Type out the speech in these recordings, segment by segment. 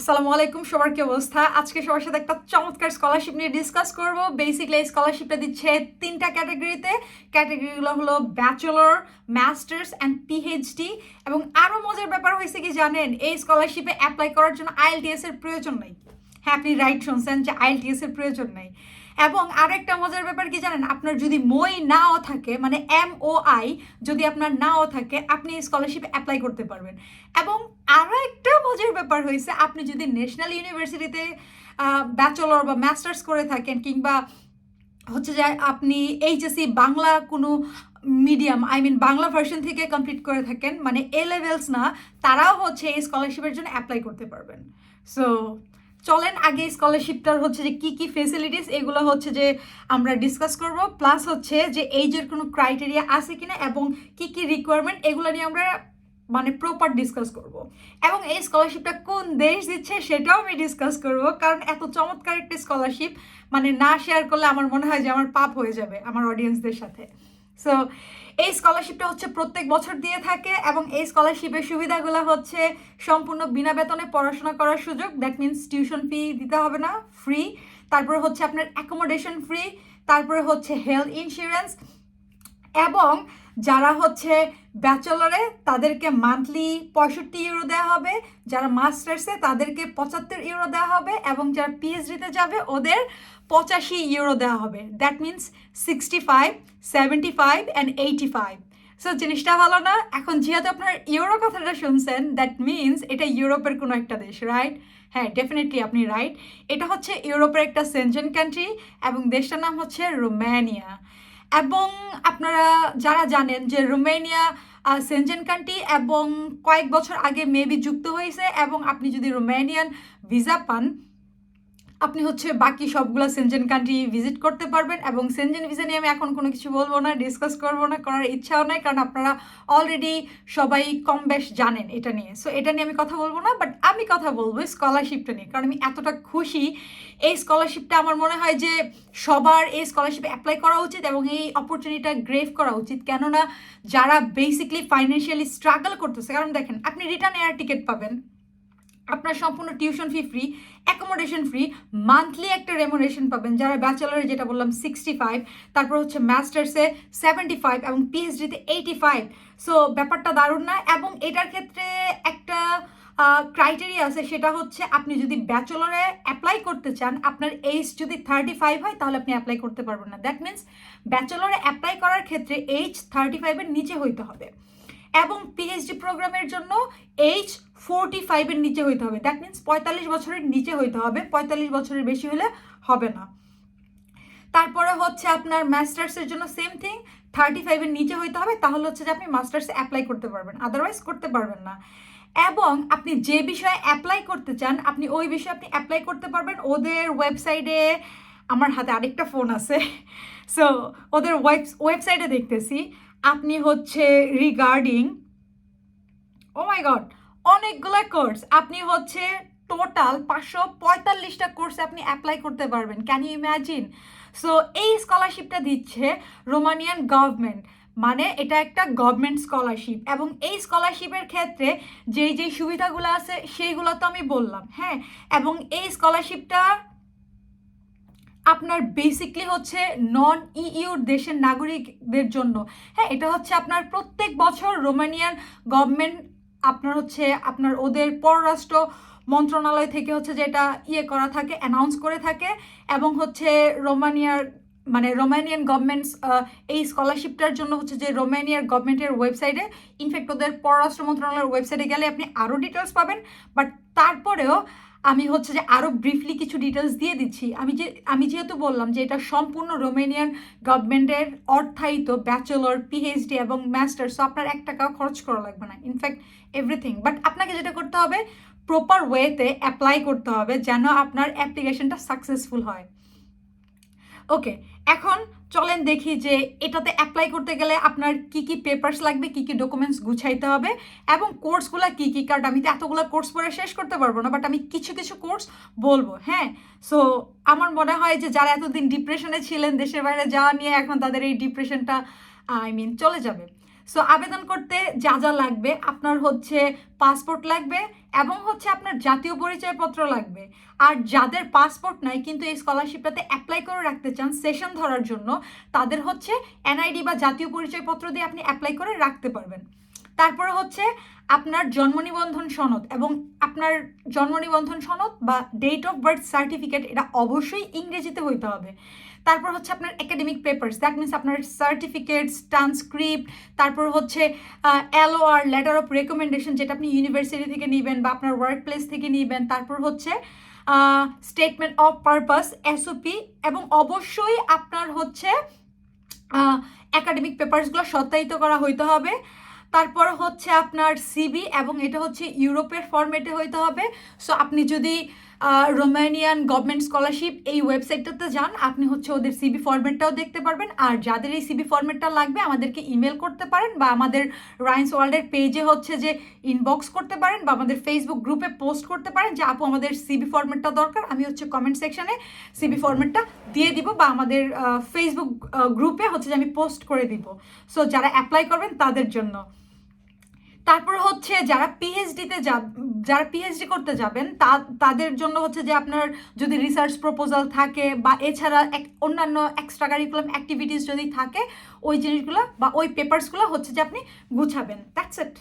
আসসালামু আলাইকুম সবার কি অবস্থা? আজকে সবার সাথে একটা চমৎকার স্কলারশিপ নিয়ে ডিসকাস করব। বেসিক্যালি এই স্কলারশিপটা দিচ্ছে তিনটা ক্যাটাগরিতে ক্যাটাগরিগুলো হলো ব্যাচেলর মাস্টার্স অ্যান্ড পিএইচডি এবং আরও মজার ব্যাপার হয়েছে কি জানেন, এই স্কলারশিপে অ্যাপ্লাই করার জন্য আইএলটিএস এর প্রয়োজন নেই। হ্যাঁ আপনি রাইট শুনছেন যে আইএলটিএস এর প্রয়োজন নেই। এবং আরেকটা মজার ব্যাপার কি জানেন? আপনার যদি মই নাও থাকে মানে এম ও আই, যদি আপনার নাও থাকে, আপনি স্কলারশিপ অ্যাপ্লাই করতে পারবেন। এবং আরও একটা মজার ব্যাপার হয়েছে, আপনি যদি ন্যাশনাল ইউনিভার্সিটিতে ব্যাচেলর বা মাস্টার্স করে থাকেন কিংবা হচ্ছে যে আপনি এইচএসসি বাংলা কোনো medium I mean Bangla version থেকে কমপ্লিট করে থাকেন মানে এ লেভেলস না, তারাও হচ্ছে এই স্কলারশিপের জন্য অ্যাপ্লাই করতে পারবেন। সো চলেন আগে স্কলারশিপটার হচ্ছে যে কী কী ফেসিলিটিস এগুলো হচ্ছে যে আমরা ডিসকাস করব। প্লাস হচ্ছে যে এইজের কোনো ক্রাইটেরিয়া আছে কিনা এবং কি কি রিকোয়ারমেন্ট এগুলো নিয়ে আমরা মানে প্রপার ডিসকাস করব। এবং এই স্কলারশিপটা কোন দেশ দিচ্ছে সেটাও আমি ডিসকাস করব। কারণ এত চমৎকার একটা স্কলারশিপ মানে না শেয়ার করলে আমার মনে হয় যে আমার পাপ হয়ে যাবে আমার অডিয়েন্সদের সাথে। সো এই স্কলারশিপটা হচ্ছে প্রত্যেক বছর দিয়ে থাকে এবং এই স্কলারশিপের সুবিধাগুলো হচ্ছে সম্পূর্ণ বিনা বেতনে পড়াশোনা করার সুযোগ। দ্যাট মিনস টিউশন ফি দিতে হবে না ফ্রি তারপরে হচ্ছে আপনার অ্যাকোমোডেশন ফ্রি তারপরে হচ্ছে হেলথ ইন্স্যুরেন্স এবং যারা হচ্ছে ব্যাচেলরে তাদেরকে মান্থলি পঁয়ষট্টি ইউরো দেওয়া হবে। যারা মাস্টার্সে তাদেরকে পঁচাত্তর ইউরো দেওয়া হবে এবং যারা পিএইচডিতে যাবে, ওদের পঁচাশি ইউরো দেওয়া হবে। That means sixty five seventy five and eighty five so জিনিসটা ভালো না। এখন যেহেতু আপনার ইউরো কথাটা শুনছেন দ্যাট মিনস এটা ইউরোপের কোনো একটা দেশ রাইট হ্যাঁ ডেফিনেটলি আপনি রাইট এটা হচ্ছে ইউরোপের একটা সেনজেন কান্ট্রি এবং দেশটার নাম হচ্ছে রোমানিয়া এবং আপনারা যারা জানেন যে রোমেনিয়া সেনজেন কান্ট্রি এবং কয়েক বছর আগে মেবি যুক্ত হয়েছে এবং আপনি যদি রোমেনিয়ান ভিসা পান আপনি হচ্ছে বাকি সবগুলো সেনজেন কান্ট্রি ভিজিট করতে পারবেন এবং সেনজেন ভিসা নিয়ে আমি এখন কোনো কিছু বলব না ডিসকাস করব না, করার ইচ্ছাও নাই, কারণ আপনারা অলরেডি সবাই কম বেশ জানেন এটা নিয়ে। সো এটা নিয়ে আমি কথা বলব না বাট আমি কথা বলব স্কলারশিপটা নিয়ে, কারণ আমি এতটা খুশি। এই স্কলারশিপটা আমার মনে হয় যে সবার এই স্কলারশিপে অ্যাপ্লাই করা উচিত এবং এই অপরচুনিটিটা গ্রেভ করা উচিত। কেননা যারা বেসিকলি ফাইন্যান্সিয়ালি স্ট্রাগল করতেছে, কারণ দেখেন, আপনি রিটার্ন এয়ার টিকিট পাবেন আপনার সম্পূর্ণ tuition fee free accommodation free monthly একটা রেমোনেশন পাবেন। যারা ব্যাচেলারে যেটা বললাম সিক্সটি ফাইভ তারপর হচ্ছে মাস্টার্সে সেভেন্টি ফাইভ এবং পিএইচডিতে এইটি ফাইভ সো ব্যাপারটা দারুণ না? এবং এটার ক্ষেত্রে একটা ক্রাইটেরিয়া আছে, সেটা হচ্ছে আপনি যদি ব্যাচেলরে অ্যাপ্লাই করতে চান, আপনার এইজ যদি থার্টি ফাইভ হয়, তাহলে আপনি অ্যাপ্লাই করতে পারবেন না। দ্যাট মিনস ব্যাচেলরে অ্যাপ্লাই করার ক্ষেত্রে এইজ থার্টি ফাইভের নিচে হইতে হবে। এবং পিএইচডি প্রোগ্রামের জন্য এইজ ফোরটি ফাইভের নিচে হইতে হবে। দ্যাট মিনস পঁয়তাল্লিশ বছরের নিচে হইতে হবে। পঁয়তাল্লিশ বছরের বেশি হলে হবে না। তারপরে হচ্ছে আপনার মাস্টার্সের জন্য সেম থিং থার্টি ফাইভের নিচে হইতে হবে। তাহলে হচ্ছে যে আপনি মাস্টার্স অ্যাপ্লাই করতে পারবেন। আদারওয়াইজ করতে পারবেন না। এবং আপনি যে বিষয়ে অ্যাপ্লাই করতে চান, আপনি ওই বিষয়ে আপনি অ্যাপ্লাই করতে পারবেন। ওদের ওয়েবসাইটে আমার হাতে আরেকটা ফোন আছে। সো ওদের ওয়েব ওয়েবসাইটে দেখতেছি। আপনি হচ্ছে রিগার্ডিং ও মাই গড অনেকগুলো কোর্স আপনি হচ্ছে টোটাল পাঁচশো পঁয়তাল্লিশটা কোর্সে আপনি অ্যাপ্লাই করতে পারবেন। ক্যান ইউ ইম্যাজিন সো এই স্কলারশিপটা দিচ্ছে রোমানিয়ান গভর্নমেন্ট মানে এটা একটা গভর্নমেন্ট স্কলারশিপ এবং এই স্কলারশিপের ক্ষেত্রে যেই যেই সুবিধাগুলো আছে, সেইগুলো তো আমি বললাম হ্যাঁ? এবং এই স্কলারশিপটা আপনার বেসিকলি হচ্ছে নন ইইউর দেশের নাগরিকদের জন্য। হ্যাঁ এটা হচ্ছে আপনার প্রত্যেক বছর রোমানিয়ান গভর্নমেন্ট আপনার হচ্ছে আপনার ওদের পররাষ্ট্র মন্ত্রণালয় থেকে হচ্ছে যেটা ইয়ে করা থাকে অ্যানাউন্স করে থাকে এবং হচ্ছে রোমানিয়ার মানে রোমানিয়ান গভর্নমেন্টস এই স্কলারশিপটার জন্য হচ্ছে যে রোমানিয়ার গভর্নমেন্টের ওয়েবসাইটে ইনফ্যাক্ট ওদের পররাষ্ট্র মন্ত্রণালয়ের ওয়েবসাইটে গেলে আপনি আরও ডিটেলস পাবেন বাট তারপরেও আমি হচ্ছে যে আরও ব্রিফলি কিছু ডিটেলস দিয়ে দিচ্ছি। আমি যে, আমি যেহেতু বললাম যে এটা সম্পূর্ণ রোমেনিয়ান গভর্নমেন্টের অর্থায়িত ব্যাচেলর পিএইচডি এবং মাস্টার্স সো আপনার এক টাকাও খরচ করা লাগবে না। ইনফ্যাক্ট এভরিথিং বাট আপনাকে যেটা করতে হবে প্রপার ওয়েতে অ্যাপ্লাই করতে হবে যেন আপনার অ্যাপ্লিকেশনটা সাকসেসফুল হয়। ওকে এখন চলেন দেখি যে এটাতে অ্যাপ্লাই করতে গেলে আপনার কি কি পেপার্স লাগবে, কি কি ডকুমেন্টস গুছাইতে হবে, এবং কোর্সগুলো কি কি? কারণ আমি তো এতগুলো কোর্স পরে শেষ করতে পারব না বাট আমি কিছু কিছু কোর্স বলব হ্যাঁ? সো আমার মনে হয় যে যারা এতদিন ডিপ্রেশনে ছিলেন, দেশের বাইরে যাওয়া নিয়ে এখন তাদের এই ডিপ্রেশনটা আই মিন চলে যাবে। সো আবেদন করতে যা যা লাগবে, আপনার হচ্ছে পাসপোর্ট লাগবে এবং হচ্ছে আপনার জাতীয় পরিচয়পত্র লাগবে। আর যাদের পাসপোর্ট নাই কিন্তু এই স্কলারশিপটাতে অ্যাপ্লাই করে রাখতে চান সেশন ধরার জন্য, তাদের হচ্ছে এনআইডি বা জাতীয় পরিচয়পত্র দিয়ে আপনি অ্যাপ্লাই করে রাখতে পারবেন। তারপরে হচ্ছে আপনার জন্ম নিবন্ধন সনদ এবং আপনার জন্ম নিবন্ধন সনদ বা ডেট অফ বার্থ সার্টিফিকেট এটা অবশ্যই ইংরেজিতে হইতে হবে। তারপর হচ্ছে আপনার একাডেমিক পেপার্স দ্যাট মিনস আপনার সার্টিফিকেটস ট্রান্সক্রিপ্ট তারপর হচ্ছে এলওআর লেটার অফ রেকমেন্ডেশন যেটা আপনি ইউনিভার্সিটি থেকে নেবেন বা আপনার ওয়ার্ক প্লেস থেকে নেবেন, তারপর হচ্ছে স্টেটমেন্ট অফ পারপাস এসওপি এবং অবশ্যই আপনার হচ্ছে একাডেমিক পেপারসগুলো সত্যায়িত করা হইতে হবে। তারপর হচ্ছে আপনার সিবি এবং এটা হচ্ছে ইউরোপের ফরম্যাটে হইতে হবে। সো আপনি যদি রোমানিয়ান গভর্নমেন্ট স্কলারশিপ এই ওয়েবসাইটটাতে যান। আপনি হচ্ছে ওদের সিবি ফরম্যাটটাও দেখতে পারবেন। আর যাদের এই সিবি ফরম্যাটটা লাগবে, আমাদেরকে ইমেল করতে পারেন বা আমাদের রাইন্স ওয়ার্ল্ডের পেজে হচ্ছে যে ইনবক্স করতে পারেন বা আমাদের ফেসবুক গ্রুপে পোস্ট করতে পারেন যে, আপু, আমাদের সিবি ফরম্যাটটা দরকার, আমি হচ্ছে কমেন্ট সেকশানে সিবি ফরম্যাটটা দিয়ে দিব বা আমাদের ফেসবুক গ্রুপে হচ্ছে যে আমি পোস্ট করে দিব। সো যারা অ্যাপ্লাই করবেন তাদের জন্য। তারপর হচ্ছে যারা পিএইচডিতে যা যারা পিএইচডি করতে যাবেন, তা, তাদের জন্য হচ্ছে যে আপনার যদি রিসার্চ প্রপোজাল থাকে বা এছাড়া এক, অন্যান্য এক্সট্রা কারিকুলাম অ্যাক্টিভিটিস যদি থাকে, ওই জিনিসগুলো বা ওই পেপারসগুলো হচ্ছে যে আপনি গুছাবেন। দ্যাটস ইট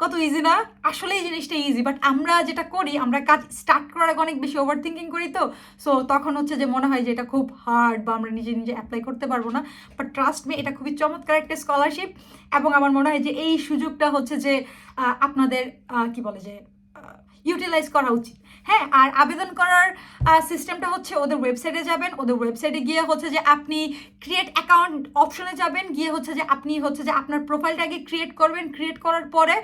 কত ইজি না? আসলে এই জিনিসটা ইজি বাট আমরা যেটা করি, আমরা কাজ স্টার্ট করার আগে অনেক বেশি ওভার থিঙ্কিং করি তো। সো তখন হচ্ছে যে মনে হয় যে এটা খুব হার্ড বা আমরা নিজে নিজে অ্যাপ্লাই করতে পারব না। বাট ট্রাস্ট মে এটা খুবই চমৎকার একটা স্কলারশিপ এবং আমার মনে হয় যে এই সুযোগটা হচ্ছে যে আপনাদের কি বলে যে ইউটিলাইজ করা উচিত। হ্যাঁ আর আবেদন করার সিস্টেমটা হচ্ছে ওদের ওয়েবসাইটে যাবেন। ওদের ওয়েবসাইটে গিয়ে হচ্ছে যে আপনি ক্রিয়েট অ্যাকাউন্ট অপশনে যাবেন। গিয়ে হচ্ছে যে আপনি হচ্ছে যে আপনার প্রোফাইলটাকে ক্রিয়েট করবেন। ক্রিয়েট করার পরে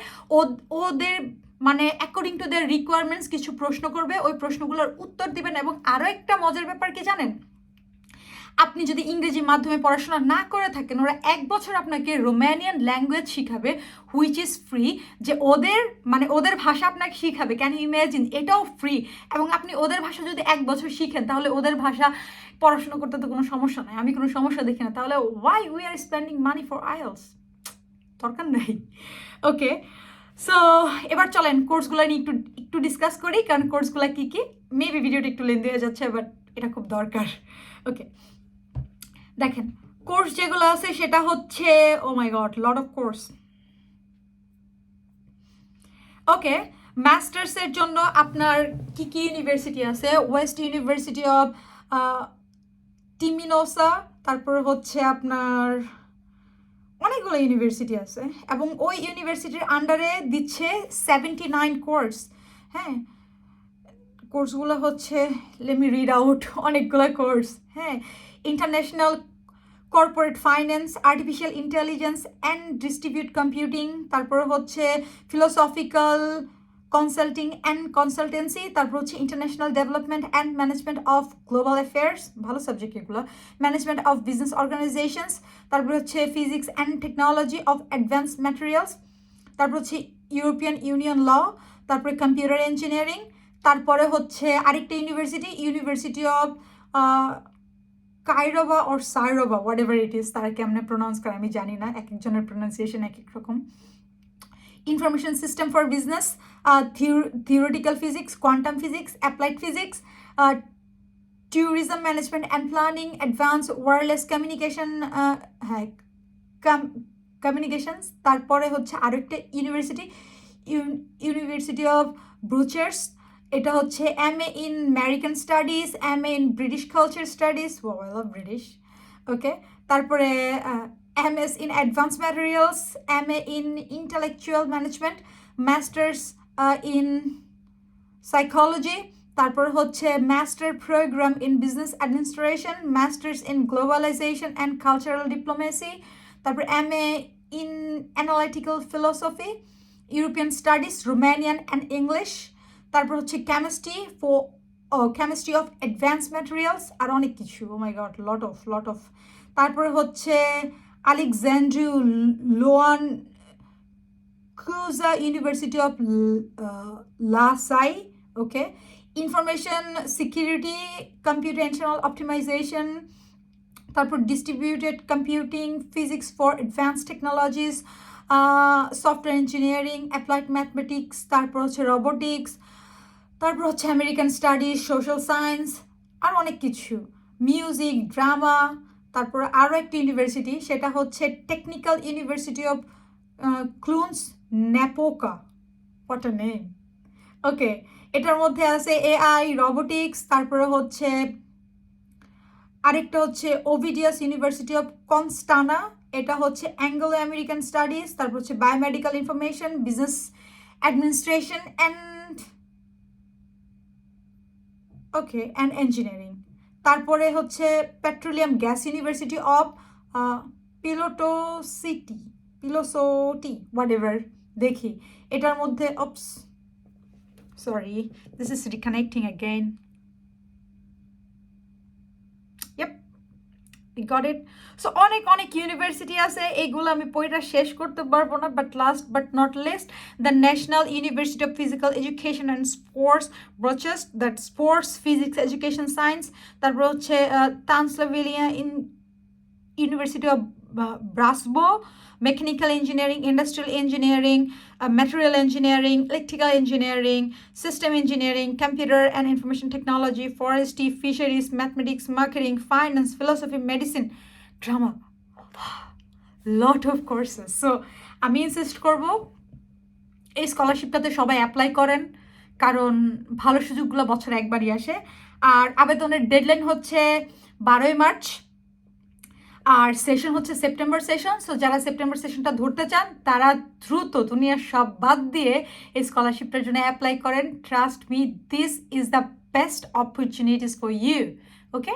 ওদের মানে অ্যাকর্ডিং টু দের রিকোয়ারমেন্টস কিছু প্রশ্ন করবে। ওই প্রশ্নগুলোর উত্তর দিবেন। এবং আরও একটা মজার ব্যাপার কি জানেন? আপনি যদি ইংরেজি মাধ্যমে পড়াশোনা না করে থাকেন, ওরা এক বছর আপনাকে রোম্যানিয়ান ল্যাঙ্গুয়েজ শিখাবে হুইচ ইজ ফ্রি যে ওদের মানে ওদের ভাষা আপনাকে শিখাবে। ক্যান ইমেজিন এটাও ফ্রি এবং আপনি ওদের ভাষা যদি এক বছর শিখেন, তাহলে ওদের ভাষা পড়াশোনা করতে তো কোনো সমস্যা নাই। আমি কোনো সমস্যা দেখি না। তাহলে why we are spending money for IELTS দরকার নেই। ওকে সো এবার চলেন, কোর্সগুলো নিয়ে একটু একটু ডিসকাস করি, কারণ কোর্সগুলো কী কী? মেবি ভিডিওটা একটু লেন্দি হয়ে যাচ্ছে বাট এটা খুব দরকার। ওকে দেখেন কোর্স যেগুলো আছে সেটা হচ্ছে ও my god lot of course okay মাস্টার্সের জন্য আপনার কি কি ইউনিভার্সিটি আছে? ওয়েস্ট ইউনিভার্সিটি অফ টিমিনোসা তারপর হচ্ছে আপনার অনেকগুলো ইউনিভার্সিটি আছে এবং ওই ইউনিভার্সিটির আন্ডারে দিচ্ছে সেভেন্টি নাইন কোর্স হ্যাঁ কোর্সগুলো হচ্ছে লেমি রিড আউট অনেকগুলো কোর্স হ্যাঁ? International corporate finance artificial intelligence and distribute computing তারপর হচ্ছে ফিলোসফিক্যাল কনসাল্টিং অ্যান্ড কনসালটেন্সি তারপর হচ্ছে international development and management of global affairs ভালো সাবজেক্ট এগুলো ম্যানেজমেন্ট অফ বিজনেস অর্গানাইজেশনস তারপর হচ্ছে physics and technology of advance materials তারপর হচ্ছে ইউরোপিয়ান ইউনিয়ন ল তারপরে কম্পিউটার ইঞ্জিনিয়ারিং তারপরে হচ্ছে আরেকটা university university of Craiova or সাইরোবা whatever it is তারা কেমনে প্রোনাউন্স করে আমি জানি না এক একজনের প্রোনাউন্সিয়েশন এক এক রকম information system for business theoretical physics quantum physics applied physics tourism management and planning advance wireless communication হ্যাঁ কমিউনিকেশনস তারপরে হচ্ছে আরেকটা ইউনিভার্সিটি ইউনিভার্সিটি অফ ব্রুচার্স এটা হচ্ছে M A in American studies M A in British culture studies oh I love British okay তারপরে M S in advance materials M A in intellectual management masters in psychology তারপর হচ্ছে master program in business administration masters in globalization and cultural diplomacy তারপর M A in analytical philosophy European studies Romanian and English তারপর হচ্ছে chemistry for chemistry of advance materials আর অনেক কিছু ও my god lot of lot of তারপরে হচ্ছে Alexandru Ioan Cuza university of Iasi okay information security, computational optimization, তারপর distributed computing, physics for advance technologies software engineering, applied mathematics, তারপর হচ্ছে robotics তারপর হচ্ছে American studies social science আর অনেক কিছু। মিউজিক ড্রামা তারপর আরও একটি ইউনিভার্সিটি সেটা হচ্ছে technical university of Cluj Napoca what name okay এটার মধ্যে আছে এআই রোবোটিক্স তারপরে হচ্ছে আরেকটা হচ্ছে ওভিডিয়াস ইউনিভার্সিটি অফ কনস্টানা এটা হচ্ছে অ্যাঙ্গলো আমেরিকান স্টাডিজ তারপর হচ্ছে biomedical information business administration and okay and engineering তারপরে হচ্ছে petroleum gas university of Ploiesti Ploiesti whatever দেখি। এটার মধ্যে oops sorry this is reconnecting again got it so অনেক অনেক ইউনিভার্সিটি আছে এইগুলো আমি বইটা শেষ করতে পারব না but last but not least the national university of physical education and sports Bucharest that sports physics education science তারপর হচ্ছে Transilvania in university of Brasov engineering, industrial engineering, uh, material engineering, electrical engineering, system engineering, computer and information technology, forestry, fisheries, mathematics, marketing, finance, philosophy, medicine, drama. lot of courses. So আমি insist করব এই স্কলারশিপটাতে সবাই apply করেন কারণ ভালো সুযোগগুলো বছরে একবারই আসে আর আবেদনের ডেডলাইন হচ্ছে বারোই মার্চ আর সেশন হচ্ছে সেপ্টেম্বর সেশন সো যারা সেপ্টেম্বর সেশনটা ধরতে চান, তারা দ্রুত দুনিয়ার সব বাদ দিয়ে এই স্কলারশিপটার জন্য অ্যাপ্লাই করেন। Trust me this is the best opportunities for you okay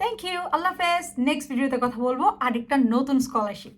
thank you আল্লাহ হাফেজ। নেক্সট ভিডিওতে কথা বলব, আরেকটা নতুন স্কলারশিপ